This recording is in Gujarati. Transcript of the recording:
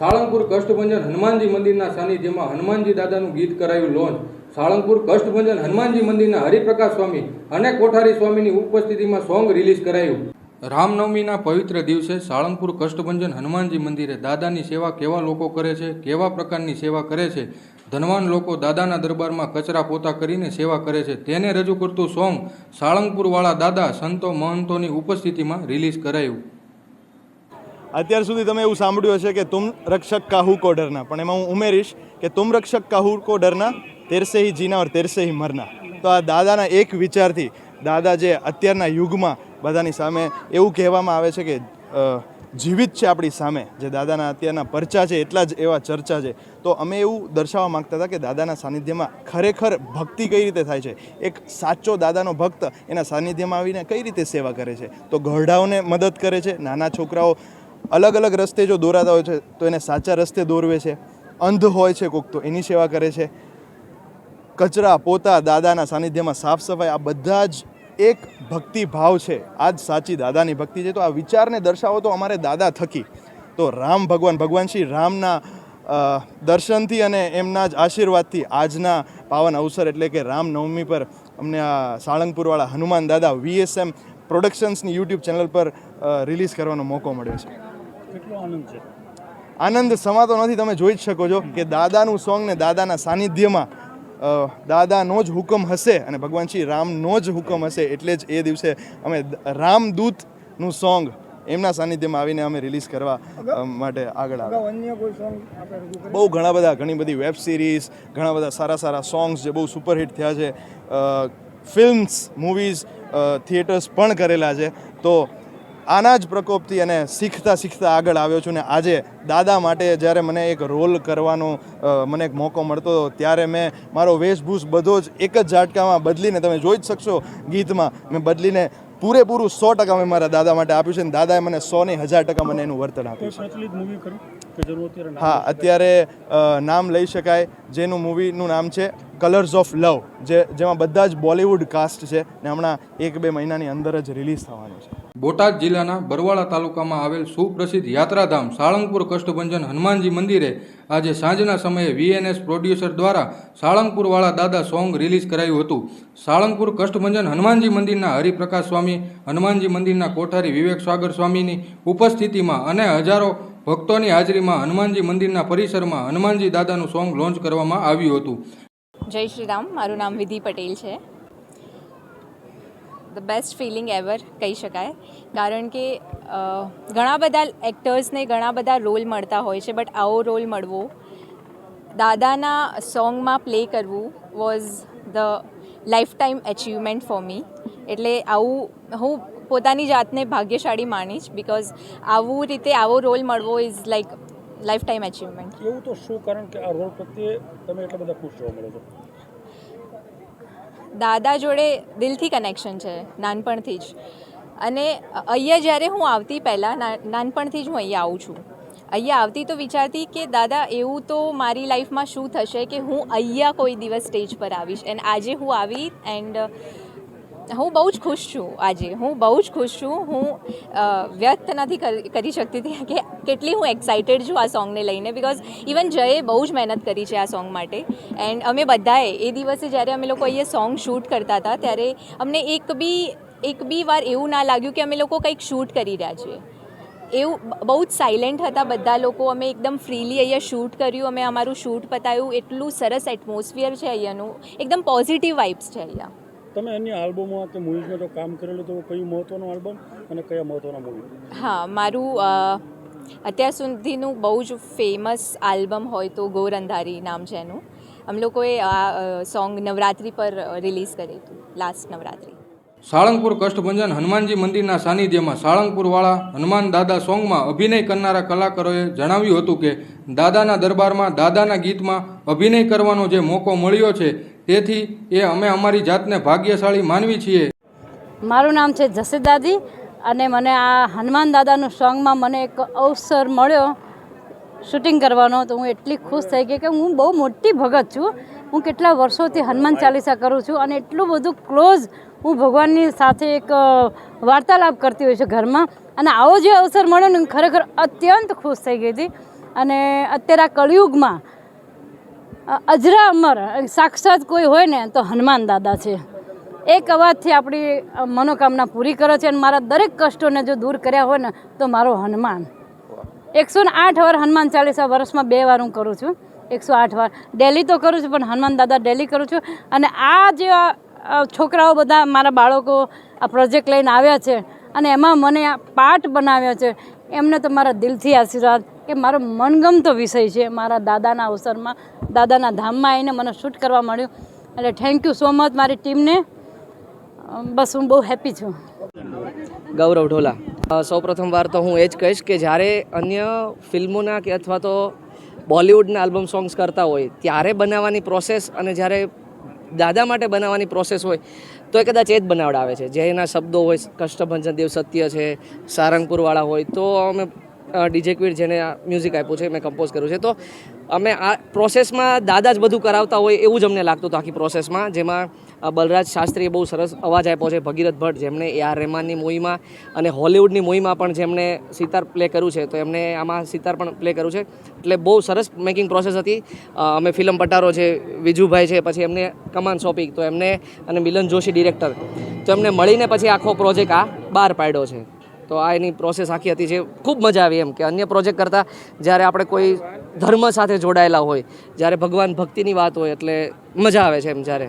સાળંગપુર કષ્ટભંજન હનુમાનજી મંદિરના સાનિધ્યમાં હનુમાનજી દાદાનું ગીત કરાયું લોન્ચ સાળંગપુર કષ્ટભંજન હનુમાનજી મંદિરના હરિપ્રકાશ સ્વામી અને કોઠારી સ્વામીની ઉપસ્થિતિમાં સોંગ રિલીઝ કરાયું. રામનવમીના પવિત્ર દિવસે સાળંગપુર કષ્ટભંજન હનુમાનજી મંદિરે દાદાની સેવા કેવા લોકો કરે છે, કેવા પ્રકારની સેવા કરે છે, ધનવાન લોકો દાદાના દરબારમાં કચરા પોતા કરીને સેવા કરે છે, તેને રજૂ કરતું સોંગ સાળંગપુરવાળા દાદા સંતો મહંતોની ઉપસ્થિતિમાં રિલીઝ કરાયું. અત્યાર સુધી તમે એવું સાંભળ્યું હશે કે તુમ રક્ષક કાહુ કો ડરના. પણ એમાં હું ઉમેરીશ કે તુમ રક્ષક કાહુ કો ડરના, તેરસે હી જીના ઓર તેરસે હી મરના. તો આ દાદાના એક વિચારથી, દાદા જે અત્યારના યુગમાં બધાની સામે એવું કહેવામાં આવે છે કે જીવિત છે આપણી સામે, જે દાદાના અત્યારના પરચા છે, એટલા જ એવા ચર્ચા છે. તો અમે એવું દર્શાવવા માંગતા હતા કે દાદાના સાનિધ્યમાં ખરેખર ભક્તિ કઈ રીતે થાય છે? એક સાચો દાદાનો ભક્ત એના સાનિધ્યમાં આવીને કઈ રીતે સેવા કરે છે? તો ગઢાઓને મદદ કરે છે, નાના છોકરાઓ અલગ અલગ રસ્તે જો દોરાતા હોય છે, તો એને સાચા રસ્તે દોરવે છે. અંધ હોય છે કોક તો એની સેવા કરે છે. કચરા, પોતા, દાદાના સાનિધ્યમાં સાફ સફાઈ, આ બધા જ એક ભક્તિ ભાવ છે. આ જ સાચી દાદાની ભક્તિ છે. તો આ વિચારને દર્શાવો તો અમારે દાદા થકી. તો રામ ભગવાન ભગવાન શ્રી રામના દર્શનથી અને એમના જ આશીર્વાદથી આજના પાવન અવસર એટલે કે રામનવમી પર અમને આ સાળંગપુરવાળા હનુમાન દાદા વીએસએમ પ્રોડક્શન્સની યુટ્યુબ ચેનલ પર રિલીઝ કરવાનો મોકો મળ્યો છે. કેટલો આનંદ છે? આનંદ સમાતો નથી તમે જોઈ જ શકો છો કે દાદાનું સોંગ ને દાદાના સાનિધ્યમાં દાદાનો જ હુકમ હશે અને ભગવાન શ્રી રામનો જ હુકમ હશે એટલે જ એ દિવસે અમે રામદૂતનું સોંગ એમના સાનિધ્યમાં આવીને અમે રિલીઝ કરવા માટે આગળ આવ્યા. બહુ ઘણા બધા ઘણી બધી વેબ સિરીઝ ઘણા બધા સારા સારા સોંગ્સ જે બહુ સુપરહિટ થયા છે. ફિલ્મ્સ મૂવીઝ થિયેટર્સ પણ કરેલા છે. તો આના જ પ્રકોપથી અને શીખતા શીખતા આગળ આવ્યો છું ને આજે દાદા માટે જ્યારે મને એક રોલ કરવાનો મને એક મોકો મળતો હતો ત્યારે મેં મારો વેશભૂષ બધો જ એક જ ઝાટકામાં બદલીને તમે જોઈ જ શકશો ગીતમાં મેં બદલીને પૂરેપૂરું સો ટકા મેં મારા દાદા માટે આપ્યું છે અને દાદાએ મને સો ને હજાર ટકા મને એનું વર્તન આપ્યું છે. હા અત્યારે નામ લઈ શકાય જેનું મૂવીનું નામ છે કલર્સ ઓફ લવ જે જેમાં બધા જ બોલિવૂડ કાસ્ટ છે ને હમણાં એક બે મહિનાની અંદર જ રિલીઝ થવાનું છે. બોટાદ જિલ્લાના બરવાળા તાલુકામાં આવેલ સુપ્રસિદ્ધ યાત્રાધામ સાળંગપુર કષ્ટભંજન હનુમાનજી મંદિરે આજે સાંજના સમયે વીએનએસ પ્રોડ્યુસર દ્વારા સાળંગપુરવાળા દાદા સોંગ રિલીઝ કરાયું હતું. સાળંગપુર કષ્ટભંજન હનુમાનજી મંદિરના હરિપ્રકાશ સ્વામી, હનુમાનજી મંદિરના કોઠારી વિવેક સ્વાગર સ્વામીની ઉપસ્થિતિમાં અને હજારો ભક્તોની હાજરીમાં હનુમાનજી મંદિરના પરિસરમાં હનુમાનજી દાદાનું સોંગ લોન્ચ કરવામાં આવ્યું હતું. જય શ્રી રામ, મારું નામ વિધિ પટેલ છે. ધ બેસ્ટ ફિલિંગ એવર કહી શકાય. કારણ કે ઘણા બધા એક્ટર્સને ઘણા બધા રોલ મળતા હોય છે બટ આવો રોલ મળવો, દાદાના સોંગમાં પ્લે કરવું was the lifetime achievement for me એટલે આવું, હું પોતાની જાતને ભાગ્યશાળી માનીશ બિકોઝ આવું રીતે આવો રોલ મળવો is like lifetime achievement એવું તો શું કારણ કે આ રોલ પ્રત્યે તમે એટલા બધા ખુશ જોવા મળો છો? દાદા જોડે દિલથી કનેક્શન છે, નાનપણથી જ. અને અહીંયા જ્યારે હું આવતી પહેલાં નાનપણથી જ હું અહીંયા આવું છું. અહીંયા આવતી તો વિચારતી કે દાદા, એવું તો મારી લાઈફમાં શું થશે કે હું અહીંયા કોઈ દિવસ સ્ટેજ પર આવીશ. એન્ડ આજે હું આવી એન્ડ હું બહુ જ ખુશ છું આજે. હું બહુ જ ખુશ છું. હું વ્યક્ત નથી કરી શકતી હતી કે કેટલી હું એક્સાઇટેડ છું આ સોંગને લઈને બિકોઝ ઇવન જયે બહુ જ મહેનત કરી છે આ સોંગ માટે. એન્ડ અમે બધાએ, એ દિવસે જ્યારે અમે લોકો અહીંયા સોંગ શૂટ કરતા હતા, ત્યારે અમને એક બી એક બી વાર એવું ના લાગ્યું કે અમે લોકો કંઈક શૂટ કરી રહ્યા છીએ. એવું, બહુ જ સાયલેન્ટ હતા બધા લોકો. અમે એકદમ ફ્રીલી અહીંયા શૂટ કર્યું. અમે અમારું શૂટ પતાવ્યું એટલું સરસ એટમોસ્ફિયર છે અહીંયાનું. એકદમ પોઝિટિવ વાઇબ્સ છે અહીંયા. તમે અન્ય આલ્બમમાં કે મૂવીઝમાં જો કામ કરેલું તો કયું મહત્વનું આલ્બમ અને કયા મહત્ત્વના મૂવી? હા મારું અત્યાર સુધીનું બહુ જ ફેમસ આલ્બમ હોય તો ગોર અંધારી નામ છે એનું. અમે લોકોએ આ સોંગ નવરાત્રિ પર રિલીઝ કર્યું હતું લાસ્ટ નવરાત્રિ. સાળંગપુર કષ્ટભંજન હનુમાનજી મંદિરના સાનિધ્યમાં સાળંગપુરવાળા હનુમાન દાદા સોંગમાં અભિનય કરનારા કલાકારોએ જણાવ્યું હતું કે દાદાના દરબારમાં દાદાના ગીતમાં અભિનય કરવાનો જે મોકો મળ્યો છે તેથી એ અમે અમારી જાતને ભાગ્યશાળી માનવી છીએ. મારું નામ છે જસી દાદી અને મને આ હનુમાન દાદાનું સોંગમાં મને એક અવસર મળ્યો શૂટિંગ કરવાનો. તો હું એટલી ખુશ થઈ ગઈ કે હું બહુ મોટી ભગત છું. હું કેટલા વર્ષોથી હનુમાન ચાલીસા કરું છું અને એટલું બધું ક્લોઝ હું ભગવાનની સાથે એક વાર્તાલાપ કરતી હોય છું ઘરમાં. અને આવો જે અવસર મળ્યો ને ખરેખર અત્યંત ખુશ થઈ ગઈ હતી. અને અત્યારે આ કળિયુગમાં અજરા અમર સાક્ષાત કોઈ હોય ને તો હનુમાન દાદા છે. એક અવાજથી આપણી મનોકામના પૂરી કરે છે અને મારા દરેક કષ્ટોને જો દૂર કર્યા હોય ને તો મારો હનુમાન. એકસો ને આઠ વાર હનુમાન ચાલીસા વર્ષમાં બે વાર હું કરું છું. એકસો આઠ વાર. ડેલી તો કરું છું, પણ હનુમાન દાદા ડેલી કરું છું. અને આ જે છોકરાઓ બધા મારા બાળકો આ પ્રોજેક્ટ લઈને આવ્યા છે અને એમાં મને આ પાઠ બનાવ્યો છે, એમને તો મારા દિલથી આશીર્વાદ કે મારો મનગમતો વિષય છે મારા દાદાના અવસરમાં, દાદાના ધામમાં આવીને મને શૂટ કરવા મળ્યું. એટલે થેન્ક યુ સો મચ મારી ટીમને. બસ હું બહુ હેપી છું. ગૌરવ ઢોલા. સૌપ્રથમ વાર તો હું એ જ કહીશ કે જ્યારે અન્ય ફિલ્મોના કે અથવા તો બોલિવૂડના આલ્બમ સોંગ્સ કરતા હોય, ત્યારે બનાવવાની પ્રોસેસ અને જ્યારે દાદા માટે બનાવવાની પ્રોસેસ હોય, તો એ કદાચ એ જ બનાવડાવે છે. જે એના શબ્દો હોય, કષ્ટભંજન દેવ સત્ય છે, સારંગપુરવાળા હોય, તો અમે ડીજે ક્વીર જેને મ્યુઝિક આપ્યું છે, મેં કમ્પોઝ કર્યું છે. તો અમે આ પ્રોસેસમાં દાદા જ બધું કરાવતા હોય એવું જ અમને લાગતું હતું આખી પ્રોસેસમાં જેમાં બલરાજ શાસ્ત્રીએ બહુ સરસ અવાજ આપ્યો છે, ભગીરથ ભટ્ટ જેમણે, એ આર રહેમાનની મૂવીમાં અને હોલિવૂડની મૂવીમાં પણ જેમણે સિતાર પ્લે કર્યું છે. તો એમને આમાં સિતાર પણ પ્લે કર્યું છે. એટલે બહુ સરસ મેકિંગ પ્રોસેસ હતી. અમે ફિલ્મ પટારો છે, વિજુભાઈ છે, પછી એમને કમાન સોંપી, તો એમને અને મિલન જોશી ડિરેક્ટર તો એમને મળીને પછી આખો પ્રોજેક્ટ આ બહાર પાડ્યો છે. તો આ એની પ્રોસેસ આખી હતી જે ખૂબ મજા આવી એમ કે અન્ય પ્રોજેક્ટ કરતાં જ્યારે આપણે કોઈ ધર્મ સાથે જોડાયેલા હોય, જ્યારે ભગવાન ભક્તિની વાત હોય એટલે મજા આવે છે એમ જ્યારે.